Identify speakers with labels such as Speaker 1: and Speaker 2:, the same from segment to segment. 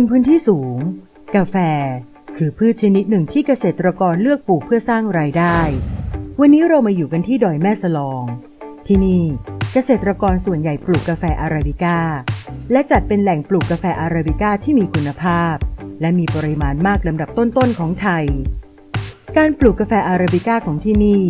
Speaker 1: นพื้นที่สูง กาแฟ คือพืชชนิดหนึ่งที่เกษตรกรเลือกปลูกเพื่อสร้างรายได้ วันนี้เรามาอยู่กันที่ดอยแม่สลอง ที่นี่เกษตรกรส่วนใหญ่ปลูกกาแฟอาราบิก้า และจัดเป็นแหล่งปลูกกาแฟอาราบิก้าที่มีคุณภาพ และมีปริมาณมากลำดับต้นๆของไทย การปลูกกาแฟอาราบิก้าของที่นี่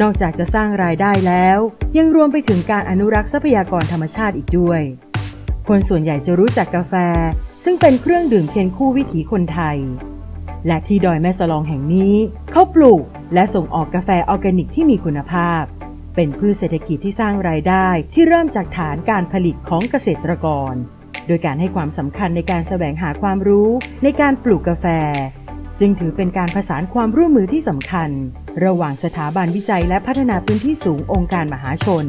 Speaker 1: นอกจากจะสร้างรายได้แล้ว ยังรวมไปถึงการอนุรักษ์ทรัพยากรธรรมชาติอีกด้วย คนส่วนใหญ่จะรู้จักกาแฟ ซึ่งเป็นเครื่องดื่มเคียงคู่วิถีคนไทย และที่ดอยแม่สลองแห่งนี้เขาปลูกและส่งออกกาแฟออร์แกนิกที่มีคุณภาพ เป็นพืชเศรษฐกิจที่สร้างรายได้ที่เริ่มจากฐานการผลิตของเกษตรกร โดยการให้ความสำคัญในการแสวงหาความรู้ในการปลูกกาแฟ จึงถือเป็นการผสานความร่วมมือที่สำคัญ ระหว่างสถาบันวิจัยและพัฒนาพื้นที่สูงองค์การมหาชน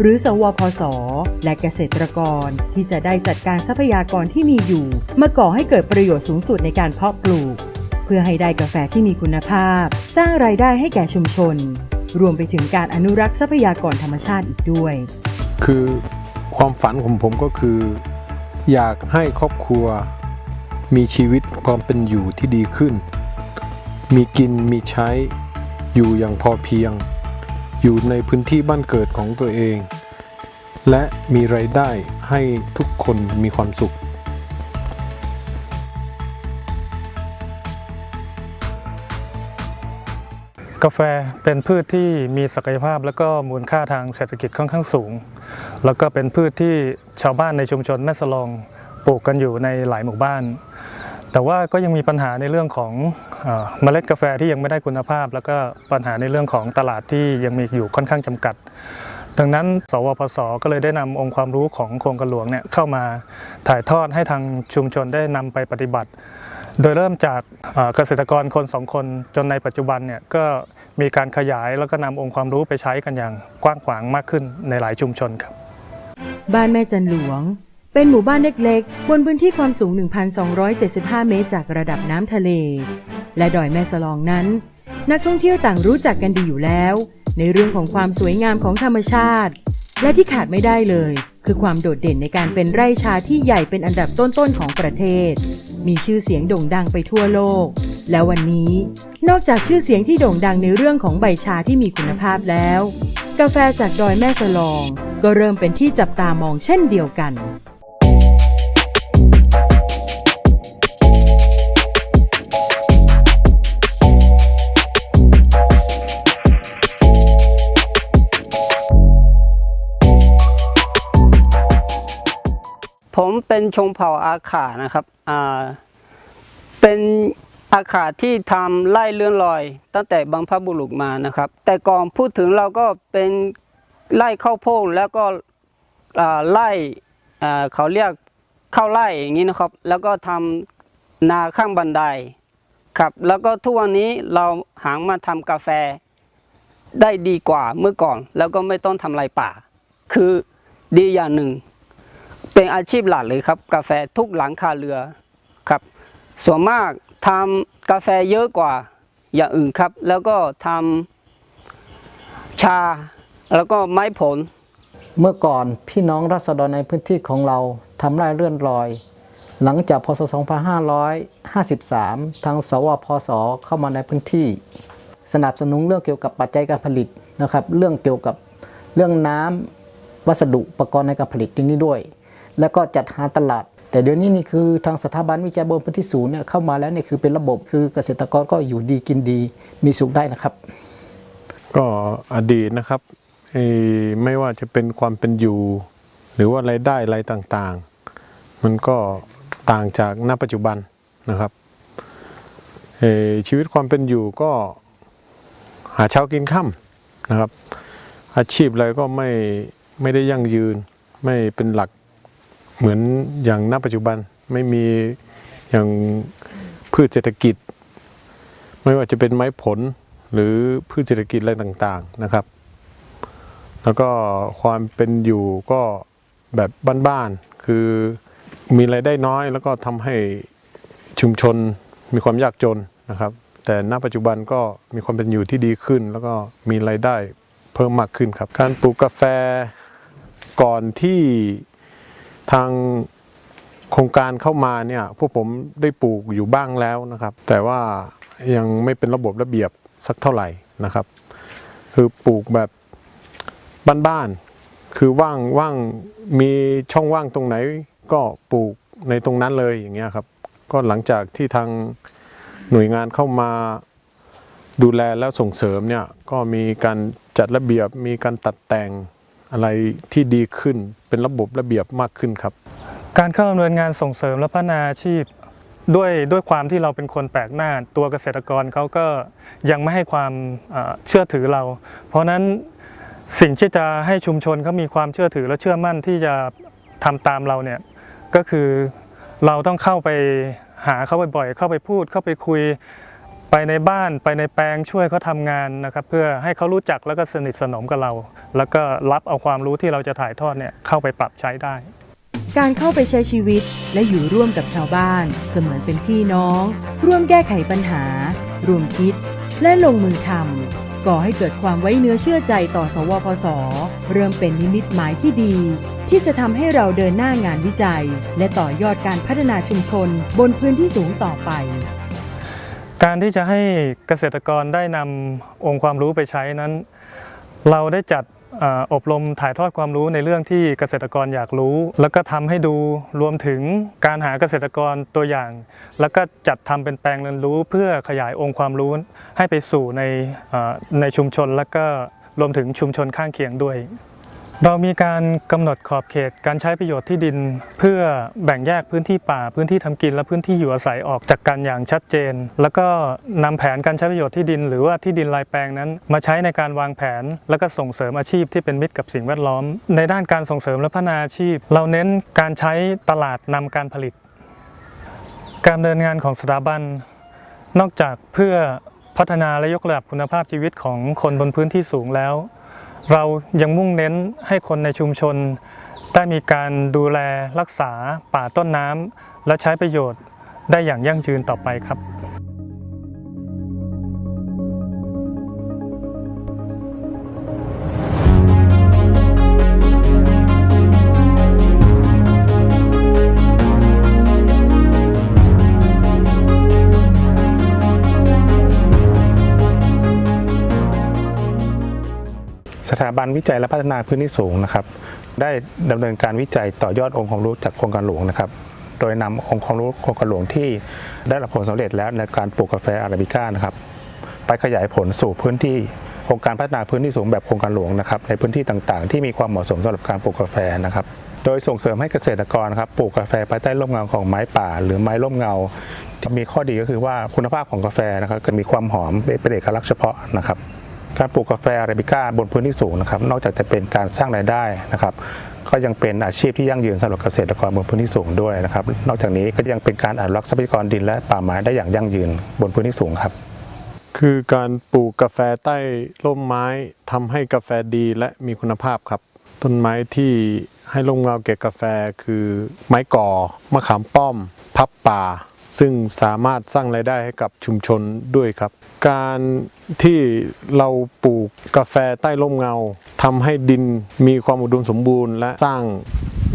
Speaker 1: หรือสวพศและเกษตรกร ที่จะได้จัดการทรัพยากรที่มีอยู่ มาก่อให้เกิดประโยชน์สูงสุดในการเพาะปลูก เพื่อให้ได้กาแฟที่มีคุณภาพ สร้างรายได้ให้แก่ชุมชน รวมไปถึงการอนุรักษ์ทรัพยากรธรรมชาติอีกด้วย
Speaker 2: คือความฝันของผมก็คือ อยากให้ครอบครัว มีชีวิตความเป็นอยู่ที่ดีขึ้น มีกินมีใช้ อยู่อย่างพอเพียง อยู่ในพื้นที่บ้านเกิดของตัวเอง และมีไรายได้ให้ทุกคนมีความสุข
Speaker 3: กาแฟเป็นพืชที่มีศักยภาพและก็มูลค่าทางเศรษฐกิจค่อนข้างสูง แล้วก็เป็นพืชที่ชาวบ้านในชุมชนแม่สลองปลูกกันอยู่ในหลายหมู่บ้าน แต่ว่าก็ยังมีปัญหาในเรื่องของเมล็ดกาแฟที่ยังไม่ได้คุณภาพ แล้วก็ปัญหาในเรื่องของตลาดที่ยังมีอยู่ค่อนข้างจำกัด ดังนั้น สวพศก็เลยได้นำองค์ความรู้ของโครงการหลวงเนี่ยเข้ามาถ่ายทอดให้ทางชุมชนได้นำไปปฏิบัติ โดยเริ่มจากเอ่อเกษตรกรคนสองคนจนในปัจจุบันเนี่ยก็มีการขยายแล้วก็นำองค์ความรู้ไปใช้กันอย่างกว้างขวางมากขึ้นในหลายชุมชนครับ
Speaker 1: บ้านแม่จันหลวง เป็นหมู่บ้านเล็กๆ บนพื้นที่ความสูง 1,275 เมตรจากระดับน้ำทะเล และดอยแม่สลองนั้น นักท่องเที่ยวต่างรู้จักกันดีอยู่แล้ว ในเรื่องของความสวยงามของธรรมชาติ และที่ขาดไม่ได้เลย คือความโดดเด่นในการเป็นไร่ชาที่ใหญ่เป็นอันดับต้นๆของประเทศ มีชื่อเสียงโด่งดังไปทั่วโลก และวันนี้ นอกจากชื่อเสียงที่โด่งดังในเรื่องของใบชาที่มีคุณภาพแล้ว กาแฟจากดอยแม่สลอง ก็เริ่มเป็นที่จับตามองเช่นเดียวกัน
Speaker 4: เป็นชงเผ่าอาขานะครับอ่าเป็นอาขาที่ทำไล่เลื่อนลอย ตั้งแต่บรรพบุรุษมานะครับ แต่ก่อนพูดถึงเราก็เป็นไล่ข้าวโพดแล้วก็ไล่เขาเรียกข้าวไร่อย่างนี้นะครับ แล้วก็ทำนาข้างบันไดครับ แล้วก็ทุกวันนี้เราหางมาทำกาแฟได้ดีกว่าเมื่อก่อน แล้วก็ไม่ต้องทำลายป่า คือดีอย่างหนึ่ง เป็นอาชีพหลักเลยครับ กาแฟทุกหลังคาเรือครับ ส่วนมากทำกาแฟเยอะกว่าอย่างอื่นครับ แล้วก็ทำชาแล้วก็ไม้ผล
Speaker 5: เมื่อก่อนพี่น้องรัษฎรในพื้นที่ของเราทำไร่เลื่อนลอย หลังจากพศ 2553 ทางสวพศเข้ามาในพื้นที่ สนับสนุนเรื่องเกี่ยวกับปัจจัยการผลิตนะครับ เรื่องเกี่ยวกับเรื่องน้ำวัสดุอุปกรณ์ในการผลิตตรงนี้ด้วย แล้วก็จัดหาตลาด แต่เดี๋ยวนี้นี่คือทางสถาบันวิจัยบนพื้นที่สูงเนี่ยเข้ามาแล้วเนี่ยคือเป็นระบบคือเกษตรกรก็อยู่ดีกินดีมีสุขได้นะครับ
Speaker 2: ก็อดีตนะครับไม่ว่าจะเป็นความเป็นอยู่ หรือว่ารายได้อะไรต่างๆ มันก็ต่างจากณปัจจุบันนะครับชีวิตความเป็นอยู่ก็หาเช้ากินค่ำนะครับ อาชีพอะไรก็ไม่ไม่ได้ยั่งยืน ไม่เป็นหลัก เหมือนอย่างณปัจจุบันไม่มีอย่างพืชเศรษฐกิจ ไม่ว่าจะเป็นไม้ผลหรือพืชเศรษฐกิจอะไรต่างๆนะครับ แล้วก็ความเป็นอยู่ก็แบบบ้านๆคือมีรายได้น้อย แล้วก็ทำให้ชุมชนมีความยากจนนะครับ แต่ณปัจจุบันก็มีความเป็นอยู่ที่ดีขึ้น แล้วก็มีรายได้เพิ่มมากขึ้นครับ การปลูกกาแฟก่อนที่ ทางโครงการเข้ามาเนี่ยพวกผมได้ปลูกอยู่บ้างแล้วนะครับ แต่ว่ายังไม่เป็นระบบระเบียบสักเท่าไหร่นะครับ คือปลูกแบบบ้านๆคือว่างว่างมีช่องว่างตรงไหนก็ปลูกในตรงนั้นเลยอย่างเงี้ยครับ ก็หลังจากที่ทางหน่วยงานเข้ามาดูแลแล้วส่งเสริมเนี่ยก็มีการจัดระเบียบมีการตัดแต่ง อะไรที่ดีขึ้นเป็นระบบระเบียบมากขึ้นครับ
Speaker 3: การเข้าดำเนินงานส่งเสริมและพัฒนาอาชีพ ด้วยด้วยความที่เราเป็นคนแปลกหน้า ตัวเกษตรกรเขาก็ยังไม่ให้ความเชื่อถือเรา เพราะฉะนั้นสิ่งที่จะให้ชุมชนเขามีความเชื่อถือและเชื่อมั่นที่จะทำตามเราเนี่ยก็คือเราต้องเข้าไปหาเขาบ่อยๆเข้าไปพูดเข้าไปคุย ไปในบ้านไปในแปลงช่วยเขาทำงานนะครับ เพื่อให้เขารู้จักแล้วก็สนิทสนมกับเรา แล้วก็รับเอาความรู้ที่เราจะถ่ายทอดเนี่ยเข้าไปปรับใช้ได้
Speaker 1: การเข้าไปใช้ชีวิตและอยู่ร่วมกับชาวบ้าน เสมือนเป็นพี่น้อง ร่วมแก้ไขปัญหารวมคิด และลงมือทำก่อให้เกิดความไว้เนื้อเชื่อใจต่อสวพศเริ่มเป็นนิมิตหมายที่ดี ที่จะทำให้เราเดินหน้างานวิจัย และต่อยอดการพัฒนาชุมชนบนพื้นที่สูงต่อไป
Speaker 3: การที่จะให้เกษตรกรได้นำองค์ความรู้ไปใช้นั้น เราได้จัดอบรมถ่ายทอดความรู้ในเรื่องที่เกษตรกรอยากรู้ แล้วก็ทำให้ดูรวมถึงการหาเกษตรกรตัวอย่าง แล้วก็จัดทำเป็นแปลงเรียนรู้ เพื่อขยายองค์ความรู้ให้ไปสู่ในในชุมชน แล้วก็รวมถึงชุมชนข้างเคียงด้วย เรามีการกำหนดขอบเขตการใช้ประโยชน์ที่ดิน เพื่อแบ่งแยกพื้นที่ป่าพื้นที่ทำกินและพื้นที่อยู่อาศัยออกจากกันอย่างชัดเจน แล้วก็นำแผนการใช้ประโยชน์ที่ดิน หรือว่าที่ดินรายแปลงนั้น มาใช้ในการวางแผน แล้วก็ส่งเสริมอาชีพที่เป็นมิตรกับสิ่งแวดล้อม ในด้านการส่งเสริมและพัฒนาอาชีพ เราเน้นการใช้ตลาดนำการผลิต การดำเนินงานของสถาบัน นอกจากเพื่อพัฒนาและยกระดับคุณภาพชีวิตของคนบนพื้นที่สูงแล้ว เรายังมุ่งเน้นให้คนในชุมชน ได้มีการดูแลรักษาป่าต้นน้ำและใช้ประโยชน์ได้อย่างยั่งยืนต่อไปครับา
Speaker 6: บันวิจัยและพัฒนาพื้นที่สูงนะครับ ได้ดำเนินการวิจัยต่อยอดองค์ความรู้จากโครงการหลวงนะครับ โดยนำองค์ความรู้โครงการหลวงที่ได้รับผลสำเร็จแล้วในการปลูกกาแฟอาราบิก้านะครับ ไปขยายผลสู่พื้นที่โครงการพัฒนาพื้นที่สูงแบบโครงการหลวงนะครับ ในพื้นที่ต่างๆ ที่มีความเหมาะสมสำหรับการปลูกกาแฟนะครับโดยส่งเสริมให้เกษตรกรครับปลูกกาแฟภายใต้ร่มเงาของไม้ป่า หรือไม้ร่มเงา มีข้อดีก็คือว่าคุณภาพของกาแฟนะครับจะมีความหอมเป็นเอกลักษณ์เฉพาะนะครับ การปลูกกาแฟอาราบิก้าบนพื้นที่สูงนะครับนอกจากจะเป็นการสร้างรายได้นะครับก็ยังเป็นอาชีพที่ยั่งยืนสำหรับเกษตรกรบนพื้นที่สูงด้วยนะครับ นอกจากนี้ก็ยังเป็นการอนุรักษ์ทรัพยากรดินและป่าไม้ได้อย่างยั่งยืนบนพื้นที่สูงครับ
Speaker 2: คือการปลูกกาแฟใต้ร่มไม้ทำให้กาแฟดีและมีคุณภาพครับ ต้นไม้ที่ให้ร่มเงาแก่กาแฟคือไม้ก่อมะขามป้อม พับป่า ซึ่งสามารถสร้างรายได้ให้กับชุมชนด้วยครับ การที่เราปลูกกาแฟใต้ร่มเงาทำให้ดินมีความอุดมสมบูรณ์ และสร้าง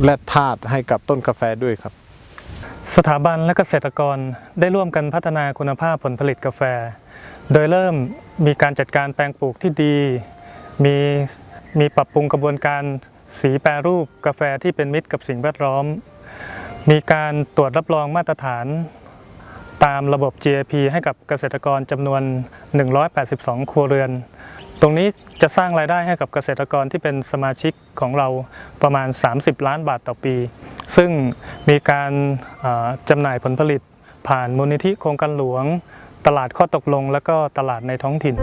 Speaker 2: แร่ธาตุให้กับต้นกาแฟด้วยครับ
Speaker 3: สถาบันและเกษตรกรได้ร่วมกันพัฒนาคุณภาพผลผลิตกาแฟ โดยเริ่มมีการจัดการแปลงปลูกที่ดี มีมีปรับปรุงกระบวนการสีแปรรูปกาแฟที่เป็นมิตรกับสิ่งแวดล้อม มีการตรวจรับรองมาตรฐาน ตามระบบ GAP ให้กับเกษตรกรจำนวน 182 ครัวเรือน ตรงนี้จะสร้างรายได้ให้กับเกษตรกรที่เป็นสมาชิกของเราประมาณ 30 ล้านบาทต่อปี ซึ่งมีการจำหน่ายผลผลิตผ่านมูลนิธิโครงการหลวง ตลาดข้อตกลง และก็ตลาดในท้องถิ่น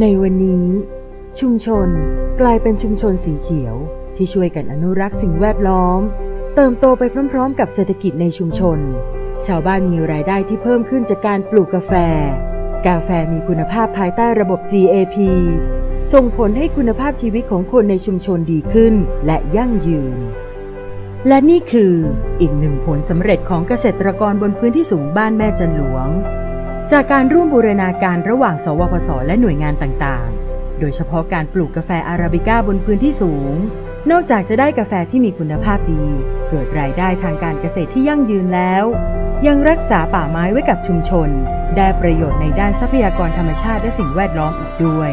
Speaker 1: ในวันนี้ ชุมชนกลายเป็นชุมชนสีเขียว ที่ช่วยกันอนุรักษ์สิ่งแวดล้อม เติมโตไปพร้อม ๆ กับเศรษฐกิจในชุมชน ชาวบ้านมีรายได้ที่เพิ่มขึ้นจากการปลูกกาแฟ กาแฟมีคุณภาพภายใต้ระบบ GAP ส่งผลให้คุณภาพชีวิตของคนในชุมชนดีขึ้นและยั่งยืน และนี่คืออีกหนึ่งผลสำเร็จของเกษตรกรบนพื้นที่สูงบ้านแม่จันหลวง จากการร่วมบูรณาการระหว่าง สวพสและหน่วยงานต่างๆ โดยเฉพาะการปลูกกาแฟอาราบิก้าบนพื้นที่สูง นอกจากจะได้กาแฟที่มีคุณภาพดี เกิดรายได้ทางการเกษตรที่ยั่งยืนแล้ว ยังรักษาป่าไม้ไว้กับชุมชน ได้ประโยชน์ในด้านทรัพยากรธรรมชาติและสิ่งแวดล้อมอีกด้วย